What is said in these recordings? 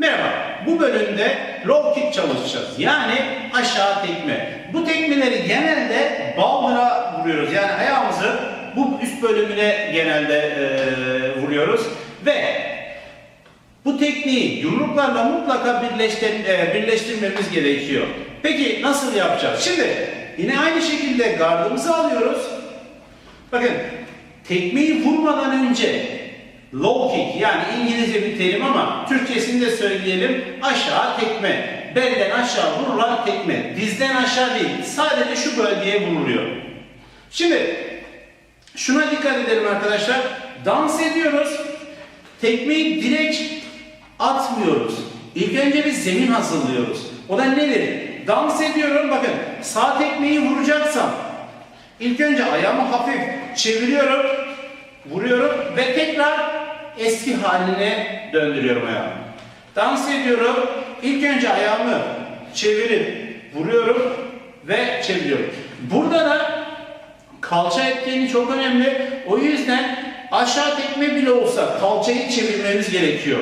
Merhaba, bu bölümde low kick çalışacağız. Yani aşağı tekme. Bu tekmeleri genelde baldıra vuruyoruz. Yani ayağımızı bu üst bölümüne genelde e, vuruyoruz. Ve bu tekniği yumruklarla mutlaka birleştir, e, birleştirmemiz gerekiyor. Peki nasıl yapacağız? Şimdi yine aynı şekilde gardımızı alıyoruz. Bakın tekmeyi vurmadan önce low kick yani İngilizce bir terim ama Türkçesini söyleyelim aşağı tekme. Belden aşağı vurulan tekme. Dizden aşağı değil. Sadece şu bölgeye vuruluyor. Şimdi şuna dikkat edelim arkadaşlar. Dans ediyoruz. Tekmeyi direkt atmıyoruz. İlk önce bir zemin hazırlıyoruz. O da nedir? Dans ediyorum bakın sağ tekmeyi vuracaksam ilk önce ayağımı hafif çeviriyorum, vuruyorum ve tekrar eski haline döndürüyorum ayağımı. Dans ediyorum. İlk önce ayağımı çevirip vuruyorum ve çeviriyorum. Burada da kalça etkeni çok önemli. O yüzden aşağı tekme bile olsa kalçayı çevirmemiz gerekiyor.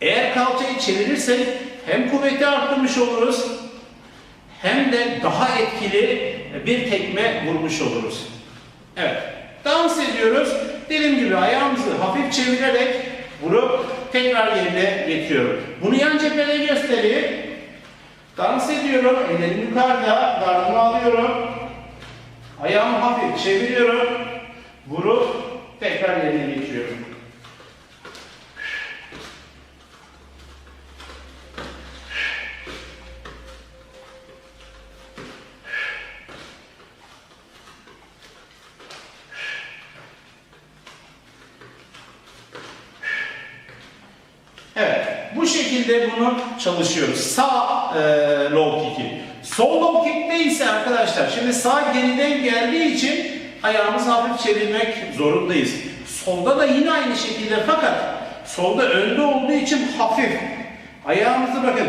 Eğer kalçayı çevirirsek hem kuvveti arttırmış oluruz hem de daha etkili bir tekme vurmuş oluruz. Evet. Dans ediyoruz. Dediğim gibi ayağımızı hafif çevirerek vurup tekrar yerine getiriyorum. Bunu yan cephede göstereyim. Dans ediyorum. Ellerim yukarıda. Gardımı alıyorum. Ayağımı hafif çeviriyorum. Vurup tekrar yerine getiriyorum. Evet, bu şekilde bunu çalışıyoruz. Sağ e, low kick'i. Sol low kick'te ise arkadaşlar, şimdi sağ geriden geldiği için ayağımızı hafif çevirmek zorundayız. Solda da yine aynı şekilde fakat solda önde olduğu için hafif. Ayağımızı bakın,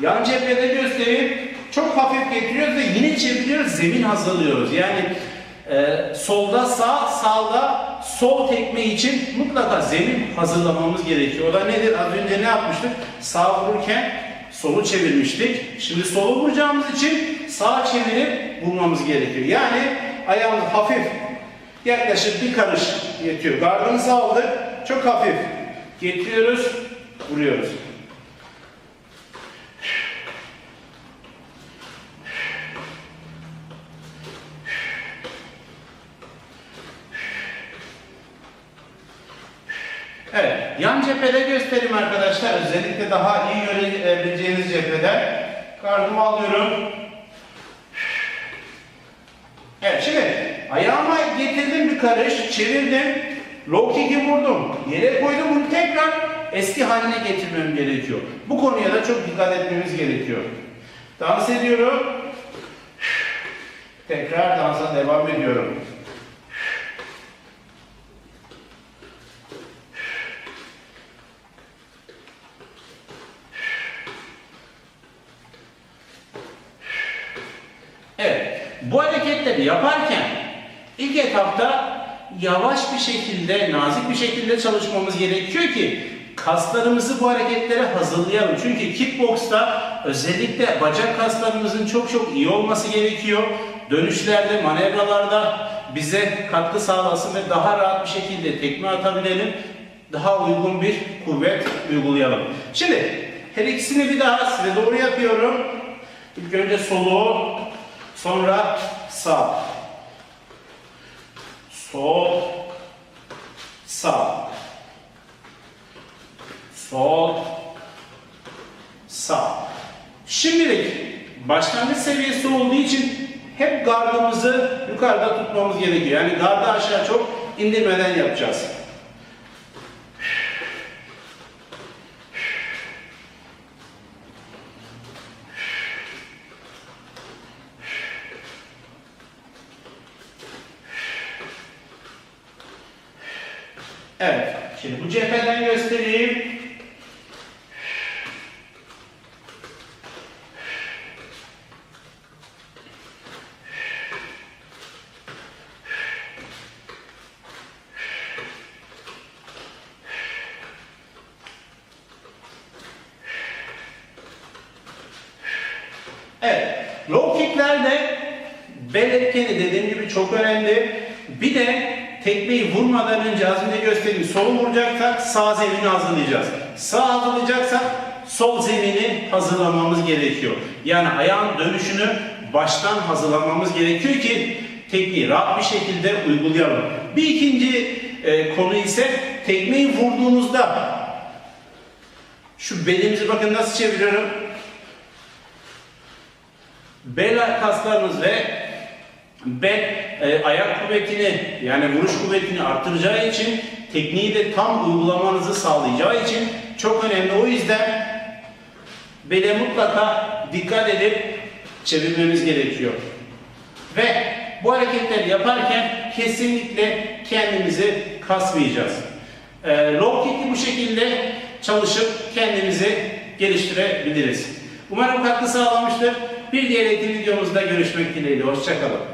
yan cephede göstereyim. Çok hafif getiriyoruz ve yine çeviriyoruz, zemin hazırlıyoruz. Yani ee, solda sağ, sağda sol tekme için mutlaka zemin hazırlamamız gerekiyor. O da nedir? Az önce ne yapmıştık? Sağ vururken solu çevirmiştik. Şimdi solu vuracağımız için sağ çevirip vurmamız gerekiyor. Yani ayağımız hafif yaklaşık bir karış yetiyor. Gardımızı aldık. Çok hafif. Getiriyoruz, vuruyoruz. Evet, yan cephede göstereyim arkadaşlar. Özellikle daha iyi görebileceğiniz cepheden. Gardımı alıyorum. Evet, şimdi ayağıma getirdim bir karış, çevirdim. Low kick'i vurdum. Yere koydum, bunu tekrar eski haline getirmem gerekiyor. Bu konuya da çok dikkat etmemiz gerekiyor. Dans ediyorum. Tekrar dansa devam ediyorum. Evet, bu hareketleri yaparken ilk etapta yavaş bir şekilde, nazik bir şekilde çalışmamız gerekiyor ki kaslarımızı bu hareketlere hazırlayalım. Çünkü kickboksta özellikle bacak kaslarımızın çok çok iyi olması gerekiyor. Dönüşlerde, manevralarda bize katkı sağlasın ve daha rahat bir şekilde tekme atabilelim. Daha uygun bir kuvvet uygulayalım. Şimdi her ikisini bir daha size doğru yapıyorum. İlk önce solu, Sonra sağ. Sol. Sağ. Sol. Sağ. Şimdilik başlangıç seviyesi olduğu için hep gardımızı yukarıda tutmamız gerekiyor. Yani gardı aşağı çok indirmeden yapacağız. Evet. Şimdi bu cepheden göstereyim. Evet. Low kicklerde bel etkeni dediğim gibi çok önemli. Bir de tekmeyi vurmadan önce az önce gösterdiğim solu vuracaksak sağ zemini hazırlayacağız. Sağ hazırlayacaksak sol zemini hazırlamamız gerekiyor. Yani ayağın dönüşünü baştan hazırlamamız gerekiyor ki tekniği rahat bir şekilde uygulayalım. Bir ikinci e, konu ise tekmeyi vurduğunuzda şu belimizi bakın nasıl çeviriyorum. Bel kaslarınız ve bel e, ayak kuvvetini yani vuruş kuvvetini arttıracağı için tekniği de tam uygulamanızı sağlayacağı için çok önemli. O yüzden bele mutlaka dikkat edip çevirmemiz gerekiyor. Ve bu hareketleri yaparken kesinlikle kendimizi kasmayacağız. E, low kick'i bu şekilde çalışıp kendimizi geliştirebiliriz. Umarım katkı sağlamıştır. Bir diğer eğitim videomuzda görüşmek dileğiyle. Hoşçakalın.